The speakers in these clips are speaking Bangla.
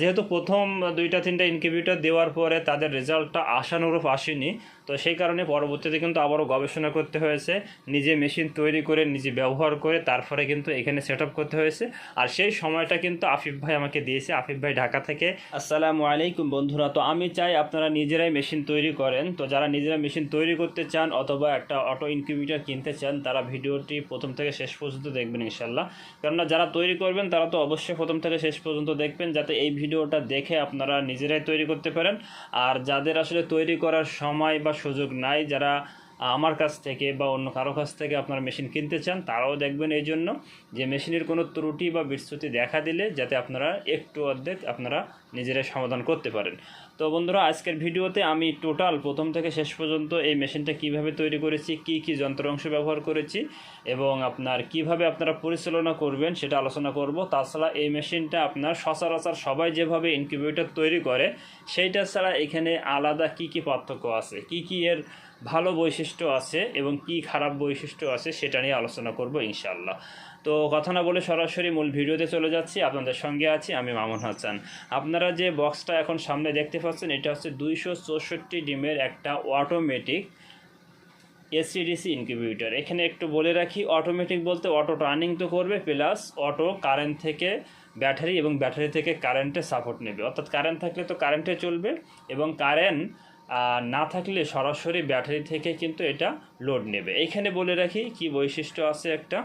যেহেতু প্রথম দুইটা, তিনটা ইনকিউবেটর দেওয়ার পরে তাদের রেজাল্টটা আশানুরূপ আসেনি, তো সেই কারণে পরবর্তীতে কিন্তু আবারও গবেষণা করতে হয়েছে, নিজে মেশিন তৈরি করে, নিজে ব্যবহার করে, তারপরে কিন্তু এখানে সেট করতে হয়েছে। আর সেই সময়টা কিন্তু আফিফ ভাই আমাকে দিয়েছে, আফিফ ভাই ঢাকা থেকে। আসসালামু আলাইকুম বন্ধুরা, তো আমি চাই আপনারা নিজেরাই মেশিন তৈরি করেন। তো যারা নিজেরা মেশিন তৈরি করতে চান অথবা একটা অটো ইনকিউবেটর কিনতে চান, তারা ভিডিওটি প্রথম থেকে শেষ পর্যন্ত দেখবেন ইনশাল্লাহ কেননা যারা তৈরি করবেন, তারা তো অবশ্যই প্রথম থেকে শেষ পর্যন্ত দেখবেন, যাতে এই ভিডিওটা দেখে আপনারা নিজেরাই তৈরি করতে পারেন। আর যাদের আসলে তৈরি করার সময় বা সুযোগ নাই, যারা আমার কাছ থেকে বা অন্য কারও কাছ থেকে আপনারা মেশিন কিনতে চান, তারাও দেখবেন এই জন্য যে মেশিনের কোনো ত্রুটি বা বিচ্যুতি দেখা দিলে, যাতে আপনারা একটু অর্ধেক আপনারা নিজেরাই সমাধান করতে পারেন। তো বন্ধুরা, আজকের ভিডিওতে আমি টোটাল প্রথম থেকে শেষ পর্যন্ত এই মেশিনটা কীভাবে তৈরি করেছি, কি কি যন্ত্র অংশ ব্যবহার করেছি এবং আপনার কীভাবে আপনারা পরিচালনা করবেন সেটা আলোচনা করব। তাছাড়া এই মেশিনটা আপনার সচরাচর সবাই যেভাবে ইনকিউবেটর তৈরি করে, সেইটা ছাড়া এখানে আলাদা কি কি পার্থক্য আছে, কি কি এর ভালো বৈশিষ্ট্য আছে এবং কি খারাপ বৈশিষ্ট্য আছে সেটা নিয়ে আলোচনা করব ইনশাল্লাহ তো কথা না বলে সরাসরি মূল ভিডিওতে চলে যাচ্ছি। আপনাদের সঙ্গে আছি আমি মামুন হাসান। আপনারা যে বক্সটা এখন সামনে দেখতে পাচ্ছেন, এটা হচ্ছে দুইশো চৌষট্টি ডিমের একটা অটোমেটিক এসিডিসি ইনকিউবেটর এখানে একটু বলে রাখি অটোমেটিক বলতে অটো টার্নিং তো করবে প্লাস অটো কারেন্ট থেকে ব্যাটারি এবং ব্যাটারি থেকে কারেন্টে সাপোর্ট নেবে। অর্থাৎ কারেন্ট থাকলে তো কারেন্টে চলবে এবং কারেন্ট না থাকলে সরাসরি ব্যাটারি থেকে কিন্তু এটা লোড নেবে। এইখানে বলে রাখি, কি বৈশিষ্ট্য আছে একটা?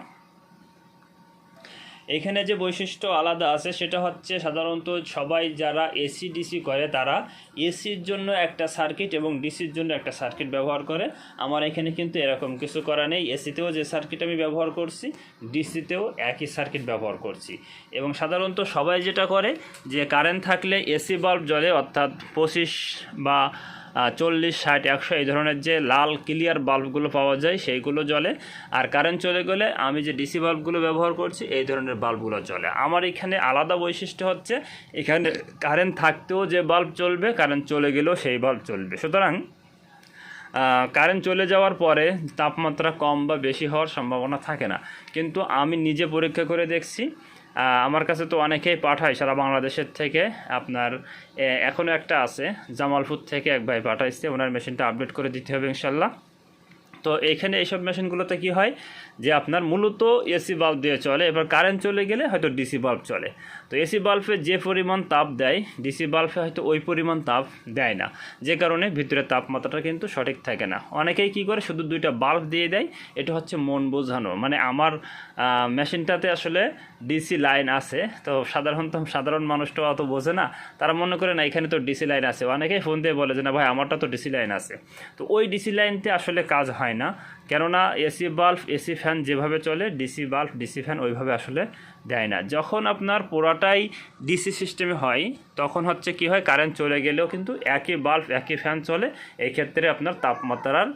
এখানে যে বৈশিষ্ট্য আলাদা আছে, সেটা হচ্ছে সাধারণত সবাই যারা এসি ডিসি করে, তারা এসির জন্য একটা সার্কিট এবং ডিসির জন্য একটা সার্কিট ব্যবহার করে। আমার এখানে কিন্তু এরকম কিছু করা নেই। এসিতেও যে সার্কিট আমি ব্যবহার করছি ডিসিতেও একই সার্কিট ব্যবহার করছি। এবং সাধারণত সবাই যেটা করে, যে কারেন্ট থাকলে এসি বাল্ব জ্বলে, অর্থাৎ পঁচিশ বা চল্লিশ, ষাট, একশো, এই ধরনের যে লাল ক্লিয়ার বাল্বগুলো পাওয়া যায়, সেইগুলো জ্বলে। আর কারেন্ট চলে গেলে আমি যে ডিসি বাল্বগুলো ব্যবহার করছি, এই ধরনের বাল্বগুলো জ্বলে। আমার এখানে আলাদা বৈশিষ্ট্য হচ্ছে, এখানে কারেন্ট থাকতেও যে বাল্ব চলবে কারেন্ট চলে গেলেও সেই বাল্ব চলবে। সুতরাং কারেন্ট চলে যাওয়ার পরে তাপমাত্রা কম বা বেশি হওয়ার সম্ভাবনা থাকে না। কিন্তু আমি নিজে পরীক্ষা করে দেখছি আমার কাছে তো অনেকেই পাঠায় সারা বাংলাদেশের থেকে। আপনার এখনও একটা আছে, জামালপুর থেকে এক ভাই পাঠাইছে, ওনার মেশিনটা আপডেট করে দিতে হবে ইনশাল্লাহ তো এখানে এইসব মেশিনগুলোতে কি হয় যে আপনার মূলত এসি বাল্ব দিয়ে চলে, এবার কারেন্ট চলে গেলে হয়তো ডিসি বাল্ব চলে। তো এসি বাল্বে যে পরিমাণ তাপ দেয়, ডিসি বাল্বে হয়তো ওই পরিমাণ তাপ দেয় না। যে কারণে ভিতরে তাপমাত্রাটা কিন্তু সঠিক থাকে না। অনেকেই কি করে? শুধু দুইটা বাল্ব দিয়ে দেয়, এটা হচ্ছে মন বোঝানো। মানে আমার মেশিনটাতে আসলে ডিসি লাইন আছে, তো সাধারণত সাধারণ মানুষটা অত বোঝে না। তারা মনে করে, না, এখানে তো ডিসি লাইন আছে। অনেকেই ফোন দিয়ে বলে যে, না ভাই, আমারটা তো ডিসি লাইন আছে। তো ওই ডিসি লাইনতে আসলে কাজ হয় না। কেননা এসি বাল্ব, এসি ফ্যান যেভাবে চলে, ডিসি বাল্ব, ডিসি ফ্যান ওইভাবে আসলে দেয় না। যখন আপনার পুরাটাই ডিসি সিস্টেমে হয়, তখন হচ্ছে কি হয়, কারেন্ট চলে গেলেও কিন্তু একই বাল্ব, একই ফ্যান চলে। এই ক্ষেত্রে আপনার তাপমাত্রার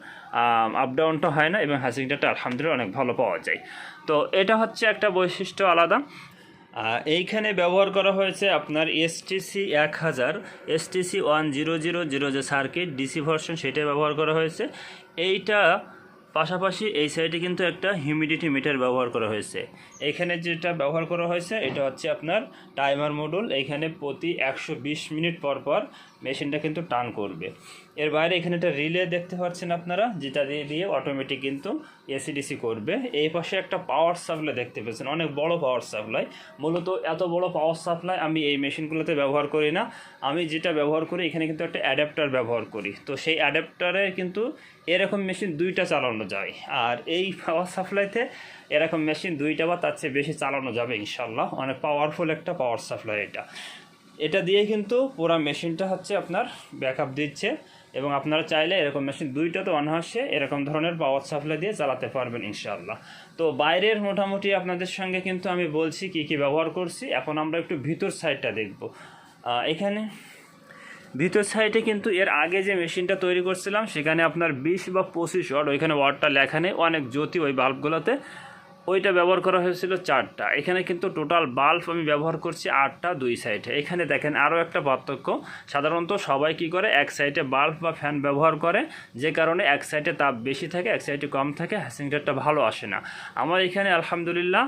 আপ ডাউনটা হয় না এবং হ্যাসিংটা আলহামদুলিল্লাহ অনেক ভালো পাওয়া যায়। তো এটা হচ্ছে একটা বৈশিষ্ট্য আলাদা। এইখানে ব্যবহার করা হয়েছে আপনার এসটিসি এক হাজার STC one zero zero zero যে সার্কিট ডিসি ভার্সন সেটা ব্যবহার করা হয়েছে। এইটা পাশাপাশি এই সাইডে কিন্তু একটা হিউমিডিটি মিটার ব্যবহার করা হয়েছে। এখানে যেটা ব্যবহার করা হয়েছে, এটা হচ্ছে আপনার টাইমার মডুল এখানে প্রতি একশো বিশ মিনিট পর পর মেশিনটা কিন্তু টান করবে। এর বাইরে এখানে একটা রিলে দেখতে পাচ্ছেন আপনারা, যেটা দিয়ে দিয়ে অটোমেটিক কিন্তু এসিডিসি করবে। এই পাশে একটা পাওয়ার সাপ্লাই দেখতে পেয়েছেন, অনেক বড় পাওয়ার সাপ্লাই মূলত এত বড় পাওয়ার সাপ্লাই আমি এই মেশিনগুলোতে ব্যবহার করি না। আমি যেটা ব্যবহার করি, এখানে কিন্তু একটা অ্যাডাপ্টার ব্যবহার করি। তো সেই অ্যাডাপ্টারে কিন্তু এরকম মেশিন দুইটা চালানো যায়। আর এই পাওয়ার সাপ্লাইতে এরকম মেশিন দুইটা বা তার চেয়ে বেশি চালানো যাবে ইনশাল্লাহ অনেক পাওয়ারফুল একটা পাওয়ার সাপ্লাই এটা। এটা দিয়ে কিন্তু পুরো মেশিনটা হচ্ছে আপনার ব্যাকআপ দিচ্ছে এবং আপনারা চাইলে এরকম মেশিন দুইটা তো অনায়াসে এরকম ধরনের পাওয়ার সাপ্লাই দিয়ে চালাতে পারবেন ইনশাআল্লাহ। তো বাইরের মোটামুটি আপনাদের সঙ্গে কিন্তু আমি বলছি কি কি ব্যবহার করছি। এখন আমরা একটু ভিতর সাইডটা দেখব। এখানে ভিতর সাইডে কিন্তু এর আগে যে মেশিনটা তৈরি করছিলাম, সেখানে আপনার বিশ বা পঁচিশ ওয়াট ওইখানে ওয়াটটা লেখা নেই। অনেক জ্যোতি ওই বাল্বগুলোতে ওইটা ব্যবহার করা হয়েছিল চারটা। এখানে কিন্তু টোটাল বাল্ব আমি ব্যবহার করছি আটটা, দুই সাইডে এখানে দেখেন আরও একটা পার্থক্য। সাধারণত সবাই কি করে? এক সাইডে বাল্ব বা ফ্যান ব্যবহার করে, যে কারণে এক সাইডে তাপ বেশি থাকে, এক সাইডে কম থাকে হ্যাসিংটারটা ভালো আসে না। আমার এখানে আলহামদুলিল্লাহ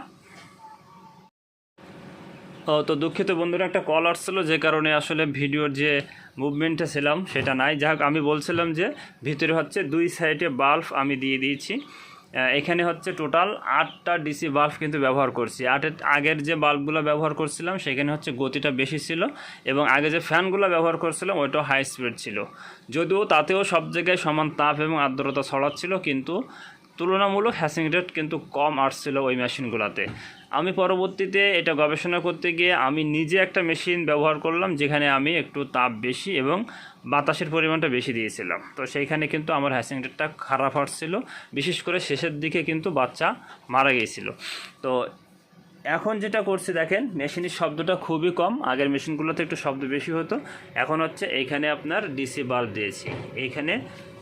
ও, তো দুঃখিত বন্ধুরা, একটা কল আসছিল, যে কারণে আসলে ভিডিওর যে মুভমেন্টটা ছিলাম সেটা নাই। যাই হোক, আমি বলছিলাম যে ভিতরে হচ্ছে দুই সাইডে বাল্ব আমি দিয়ে দিয়েছি। এখানে হচ্ছে টোটাল আটটা ডিসি বাল্ব কিন্তু ব্যবহার করছি। আটের আগের যে বাল্বগুলো ব্যবহার করছিলাম, সেখানে হচ্ছে গতিটা বেশি ছিল এবং আগে যে ফ্যানগুলো ব্যবহার করছিলাম, ওইটাও হাই স্পিড ছিল। যদিও তাতেও সব জায়গায় সমান তাপ এবং আর্দ্রতা ছড়াচ্ছিল, কিন্তু তুলনামূলক হ্যাসিং রেট কিন্তু কম আসছিল ওই মেশিনগুলোতে। আমি পরবর্তীতে এটা গবেষণা করতে গিয়ে আমি নিজে একটা মেশিন ব্যবহার করলাম, যেখানে আমি একটু তাপ বেশি এবং বাতাসের পরিমাণটা বেশি দিয়েছিলাম। তো সেইখানে কিন্তু আমার হ্যাসিং রেটটা খারাপ আসছিল। বিশেষ করে শেষের দিকে কিন্তু বাচ্চা মারা গিয়েছিল। তো এখন যেটা করছি দেখেন, মেশিনের শব্দটা খুবই কম। আগের মেশিনগুলোতে একটু শব্দ বেশি হতো। এখন হচ্ছে এইখানে আপনার ডিসি বাল্ব দিয়েছি। এইখানে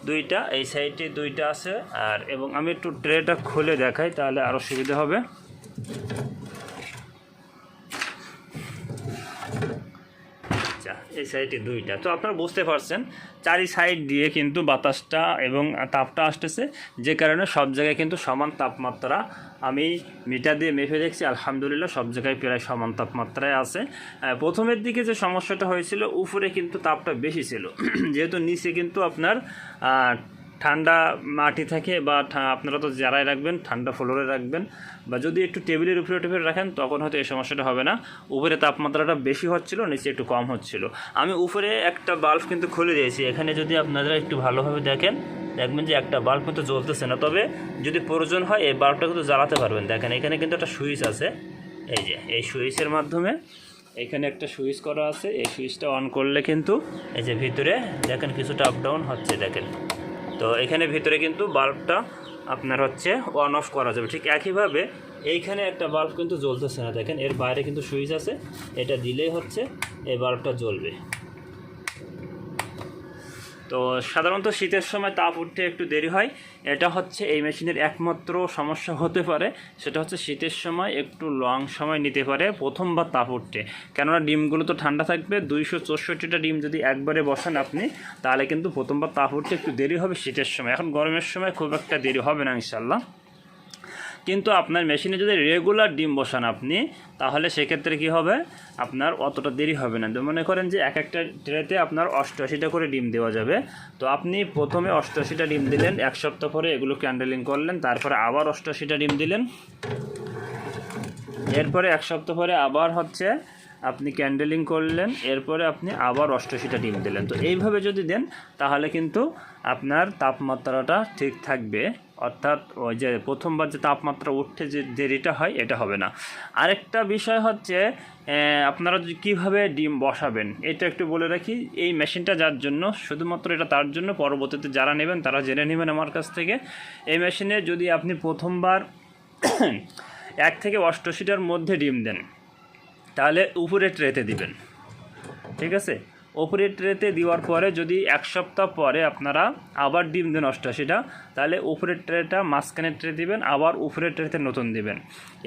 দুইটা, এই সাইডে দুইটা আছে। আর এবং আমি একটু ট্রেটা খুলে দেখাই, তাহলে আরও সুবিধা হবে। এই সাইডে দুইটা। তো আপনারা বুঝতে পারছেন, চারি সাইড দিয়ে কিন্তু বাতাসটা এবং তাপটা আসতেছে, যে কারণে সব জায়গায় কিন্তু সমান তাপমাত্রা। আমি মিটার দিয়ে মেপে দেখছি, আলহামদুলিল্লাহ সব জায়গায় প্রায় সমান তাপমাত্রায় আছে। প্রথমের দিকে যে সমস্যাটা হয়েছিল, উপরে কিন্তু তাপটা বেশি ছিল। যেহেতু নিচে কিন্তু আপনার ঠান্ডা মাটি থাকে বা আপনারা তো যারাই রাখবেন, ঠান্ডা ফ্লোরে রাখবেন, বা যদি একটু টেবিলের উপরে টেবিলে রাখেন, তখন হয়তো এই সমস্যাটা হবে না। উপরে তাপমাত্রাটা বেশি হচ্ছিল, নিচে একটু কম হচ্ছিল। আমি উপরে একটা বাল্ব কিন্তু খুলে দিয়েছি। এখানে যদি আপনারা একটু ভালোভাবে দেখেন, দেখবেন যে একটা বাল্ব কিন্তু জ্বলতেছে না। তবে যদি প্রয়োজন হয়, এই বাল্বটা কিন্তু জ্বালাতে পারবেন। দেখেন, এখানে কিন্তু একটা সুইচ আছে। এই যে, এই সুইচের মাধ্যমে এখানে একটা সুইচ করা আছে। এই সুইচটা অন করলে কিন্তু এই যে ভিতরে দেখেন, কিছুটা আপ ডাউন হচ্ছে, দেখেন। তো এখানে ভিতরে কিন্তু বাল্বটা আপনার হচ্ছে অন অফ করা যাবে। ঠিক একইভাবে এইখানে একটা বাল্ব কিন্তু জ্বলতেছে না, দেখেন। এর বাইরে কিন্তু সুইচ আছে। এটা দিলেই হচ্ছে এই বাল্বটা জ্বলবে। তো সাধারণত শীতের সময় তাপ উঠতে একটু দেরি হয়। এটা হচ্ছে এই মেশিনের একমাত্র সমস্যা হতে পারে। সেটা হচ্ছে শীতের সময় একটু লং সময় নিতে পারে প্রথমবার তাপ উঠতে। কেননা ডিমগুলো তো ঠান্ডা থাকবে, দুইশো চৌষট্টিটা ডিম যদি একবারে বসেন আপনি, তাহলে কিন্তু প্রথমবার তাপ উঠতে একটু দেরি হবে শীতের সময়। এখন গরমের সময় খুব একটা দেরি হবে না ইনশাল্লাহ কিন্তু আপনার মেশিনে যদি রেগুলার ডিম বসান আপনি, তাহলে সেক্ষেত্রে কি হবে? আপনার অতটা দেরি হবে না। মনে করেন যে এক একটা ট্রেতে আপনার অষ্টআশিটা করে ডিম দেওয়া যাবে। তো আপনি প্রথমে অষ্টআশিটা ডিম দিলেন, এক সপ্তাহ পরে এগুলো ক্যান্ডেলিং করলেন, তারপরে আবার অষ্টআশিটা ডিম দিলেন। এরপরে এক সপ্তাহ পরে আবার হচ্ছে আপনি ক্যান্ডেলিং করলেন, এরপরে আপনি আবার অষ্টআশিটা ডিম দিলেন। তো এইভাবে যদি দেন, তাহলে কিন্তু আপনার তাপমাত্রাটা ঠিক থাকবে। অর্থাৎ ওই যে প্রথমবার যে তাপমাত্রা উঠতে যে দেরিটা হয়, এটা হবে না। আরেকটা বিষয় হচ্ছে আপনারা কীভাবে ডিম বসাবেন, এটা একটু বলে রাখি, এই মেশিনটা যার জন্য, শুধুমাত্র এটা তার জন্য, পরবর্তীতে যারা নেবেন, তারা জেনে নেবেন আমার কাছ থেকে। এই মেশিনে যদি আপনি প্রথমবার এক থেকে অষ্টআশিটার মধ্যে ডিম দেন, তাহলে উপরে ট্রেতে দিবেন। ঠিক আছে? উপরে ট্রেতে দেওয়ার পরে যদি এক সপ্তাহ পরে আপনারা আবার ডিম দেন অষ্টাশিটা তাহলে উপরের ট্রেটা মাঝখানের ট্রে দিবেন, আবার উপরের ট্রেতে নতুন দিবেন।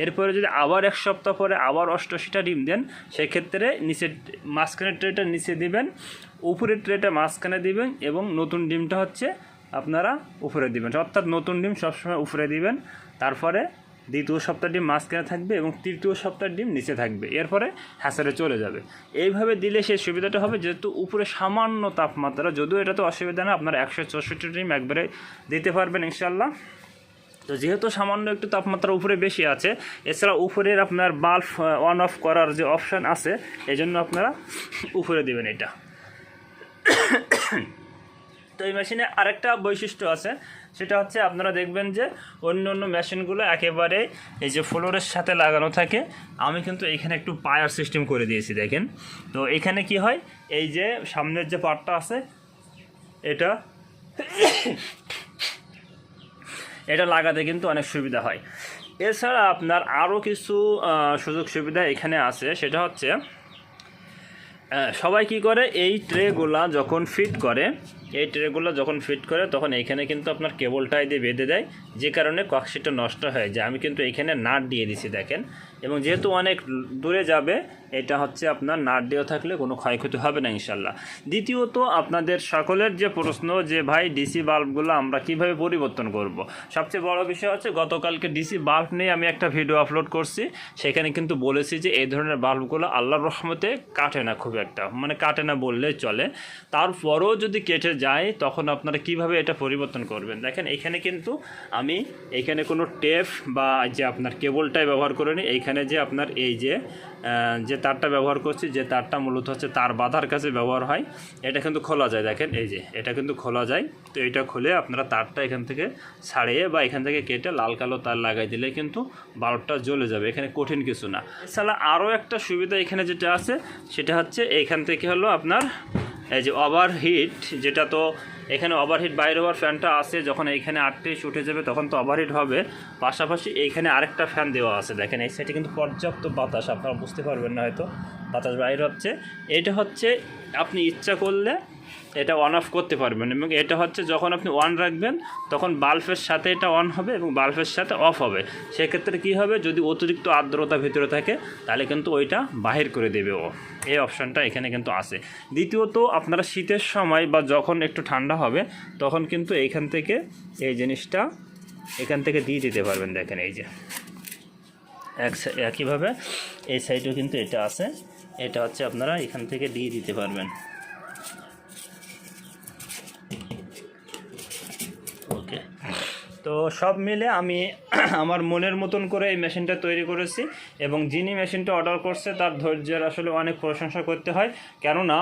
এরপরে যদি আবার এক সপ্তাহ পরে আবার অষ্টাশিটা ডিম দেন, সেক্ষেত্রে নিচে মাঝখানের ট্রেটা নিচে দিবেন, উপরের ট্রেটা মাঝখানে দিবেন এবং নতুন ডিমটা হচ্ছে আপনারা উপরে দিবেন। অর্থাৎ নতুন ডিম সবসময় উপরে দিবেন, তারপরে দ্বিতীয় সপ্তাহ ডিম মাঝখানে থাকবে এবং তৃতীয় সপ্তাহের ডিম নিচে থাকবে। এরপরে হ্যাসারে চলে যাবে। এইভাবে দিলে সেই সুবিধাটা হবে যেহেতু উপরে সামান্য তাপমাত্রা, যদিও এটা তো অসুবিধা না, আপনারা একশো চৌষট্টি ডিম একবারে দিতে পারবেন ইনশাল্লাহ তো যেহেতু সামান্য একটু তাপমাত্রা উপরে বেশি আছে, এছাড়া উপরের আপনার বাল্ব অন অফ করার যে অপশান আছে এই জন্য আপনারা উপরে দেবেন এটা। তো এই মেশিনে আরেকটা বৈশিষ্ট্য আছে সেটা হচ্ছে আপনারা দেখবেন যে অন্য অন্য মেশিনগুলো একেবারে এই যে ফ্লোরের সাথে লাগানো থাকে। আমি কিন্তু এখানে একটু পায়ার সিস্টেম করে দিয়েছি, দেখেন। তো এখানে কি হয়? এই যে সামনের যে পার্টটা আছে, এটা এটা লাগাতে কিন্তু অনেক সুবিধা হয়। এছাড়া আপনার আরও কিছু সুযোগ সুবিধা এখানে আছে। সেটা হচ্ছে সবাই কি করে? এই ট্রেগুলা যখন ফিট করে এই ট্রেগুলো যখন ফিট করে, তখন এইখানে কিন্তু আপনার কেবলটাই দিয়ে বেঁধে দেয়। যে কারণে ককশিটটা নষ্ট হয়ে। যায় আমি কিন্তু এখানে নাট দিয়ে দিছি, দেখেন। এবং যেহেতু অনেক দূরে যাবে, এটা হচ্ছে আপনার নাট দেওয়া থাকলে কোনো ক্ষয়ক্ষতি হবে না ইনশাল্লাহ দ্বিতীয়ত, আপনাদের সকলের যে প্রশ্ন যে, ভাই ডিসি বাল্বগুলো আমরা কীভাবে পরিবর্তন করব। সবচেয়ে বড় বিষয় হচ্ছে, গতকালকে ডিসি বাল্ব নিয়ে আমি একটা ভিডিও আপলোড করছি। সেখানে কিন্তু বলেছি যে, এই ধরনের বাল্বগুলো আল্লাহর রহমতে কাটে না খুব একটা মানে কাটে না বললে চলে। তারপরও যদি কেটে যায়, তখন আপনারা কীভাবে এটা পরিবর্তন করবেন? দেখেন, এখানে কিন্তু আমি, এখানে কোনো টেপ বা যে আপনার কেবলটাই ব্যবহার করিনি এইখানে যে আপনার এই যে যে তারটা ব্যবহার করছি, যে তারটা মূলত হচ্ছে তার বাঁধার কাছে ব্যবহার হয়, এটা কিন্তু খোলা যায়। দেখেন, এই যে, এটা কিন্তু খোলা যায়। তো এটা খুলে আপনারা তারটা এখান থেকে ছাড়িয়ে বা এখান থেকে কেটে লাল কালো তার লাগাই দিলে কিন্তু বাল্বটা জ্বলে যাবে। এখানে কঠিন কিছু না। এছাড়া আরও একটা সুবিধা এখানে যেটা আছে, সেটা হচ্ছে এইখান থেকে হলো আপনার এই যে ওভারহিট যেটা তো এখানে ওভারহিট বাইরে ওভার ফ্যানটা আছে, যখন এইখানে আটত্রিশ উঠে যাবে তখন তো ওভারহিট হবে। পাশাপাশি এইখানে আরেকটা ফ্যান দেওয়া আছে, দেখেন, এই সাইডে কিন্তু পর্যাপ্ত বাতাস, আপনারা বুঝতে পারবেন না হয়তো, বাতাস বাইরে হচ্ছে। এটা হচ্ছে, আপনি ইচ্ছা করলে এটা অন অফ করতে পারবেন এবং এটা হচ্ছে যখন আপনি অন রাখবেন, তখন বাল্বের সাথে এটা অন হবে এবং বাল্বের সাথে অফ হবে। সেক্ষেত্রে কী হবে? যদি অতিরিক্ত আর্দ্রতা ভিতরে থাকে, তাহলে কিন্তু ওইটা বাহির করে দেবে ও। এই অপশানটা এখানে কিন্তু আছে। দ্বিতীয়ত, আপনারা শীতের সময় বা যখন একটু ঠান্ডা হবে, তখন কিন্তু এইখান থেকে এই জিনিসটা এখান থেকে দিয়ে দিতে পারবেন। দেখেন এই যে। এক একইভাবে এই সাইডেও কিন্তু এটা আছে। এটা হচ্ছে আপনারা এখান থেকে দিয়ে দিতে পারবেন। তো সব মিলে আমি আমার মনের মতন করে এই মেশিনটা তৈরি করেছি এবং যিনি মেশিনটা অর্ডার করছে তার ধৈর্যের আসলে অনেক প্রশংসা করতে হয়। কেননা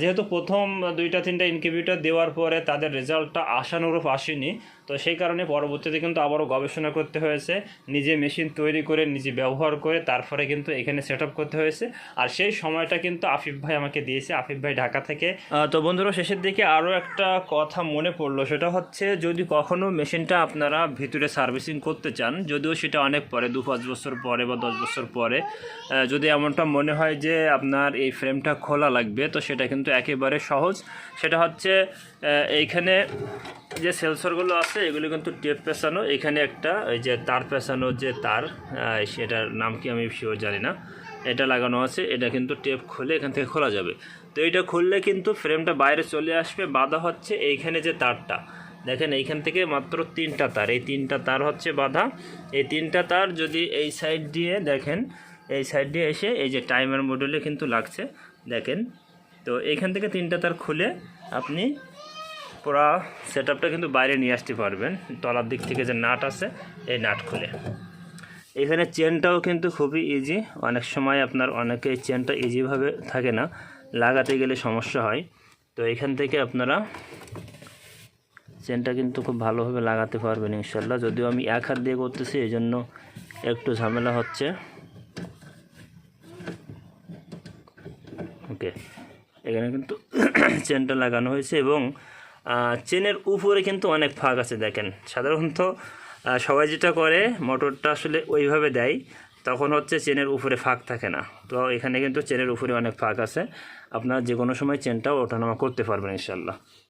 যেহেতু প্রথম দুইটা, তিনটা ইনকিউবেটর দেওয়ার পরে তাদের রেজাল্টটা আশানুরূপ আসেনি তো সেই কারণে পরবর্তীতে কিন্তু আবারও গবেষণা করতে হয়েছে। নিজে মেশিন তৈরি করে, নিজে ব্যবহার করে তারপরে কিন্তু এখানে সেট করতে হয়েছে। আর সেই সময়টা কিন্তু আফিফ ভাই আমাকে দিয়েছে, আফিফ ভাই ঢাকা থেকে। তো বন্ধুরা, শেষের দিকে আরও একটা কথা মনে পড়ল। সেটা হচ্ছে, যদি কখনও মেশিনটা আপনারা ভিতরে সার্ভিসিং করতে চান, যদিও সেটা অনেক পরে, দু পাঁচ বছর পরে বা দশ বছর পরে যদি এমনটা মনে হয় যে আপনার এই ফ্রেমটা খোলা লাগবে, তো সেটা কিন্তু একেবারে সহজ। সেটা হচ্ছে এইখানে যে সেন্সরগুলো আছে, এগুলো কিন্তু টেপ পেঁচানো। এখানে একটা, এই যে তার পেঁচানো যে তার সেটার নাম কি আমি শিওর জানি না। এটা লাগানো আছে, এটা কিন্তু টেপ খুলে এখান থেকে খোলা যাবে। তো এটা খুললে কিন্তু ফ্রেমটা বাইরে চলে আসবে, বাধা হচ্ছে এইখানে যে তারটা। দেখেন, এইখান থেকে মাত্র তিনটা তার। এই তিনটা তার হচ্ছে বাধা। এই তিনটা তার যদি এই সাইড দিয়ে দেখেন, এই সাইড দিয়ে এসে এই যে টাইমার মডেলে কিন্তু লাগছে। দেখেন, তো এইখান থেকে তিনটা তার খুলে আপনি পুরা সেট কিন্তু বাইরে নিয়ে আসতে পারবেন। তলার দিক থেকে যে নাট আছে, এই নাট খুলে। এখানে চেনটাও কিন্তু খুবই ইজি অনেক সময় আপনার অনেকে চেনটা ইজিভাবে থাকে না, লাগাতে গেলে সমস্যা হয়। তো এখান থেকে আপনারা চেনটা কিন্তু খুব ভালোভাবে লাগাতে পারবেন ইনশাল্লাহ যদিও আমি এক হাত দিয়ে করতেছি এই জন্য একটু ঝামেলা হচ্ছে। ওকে এখানে কিন্তু চেনটা লাগানো হয়েছে এবং চেনের উপরে কিন্তু অনেক ফাঁক আছে দেখেন। সাধারণত সবাই যেটা করে, মোটরটা আসলে ওইভাবে দেয়, তখন হচ্ছে চেনের উপরে ফাঁক থাকে না। তো এখানে কিন্তু চেনের উপরে অনেক ফাঁক আছে। আপনারা যে কোনো সময় চেনটাও ওঠানামা করতে পারবেন ইনশাল্লাহ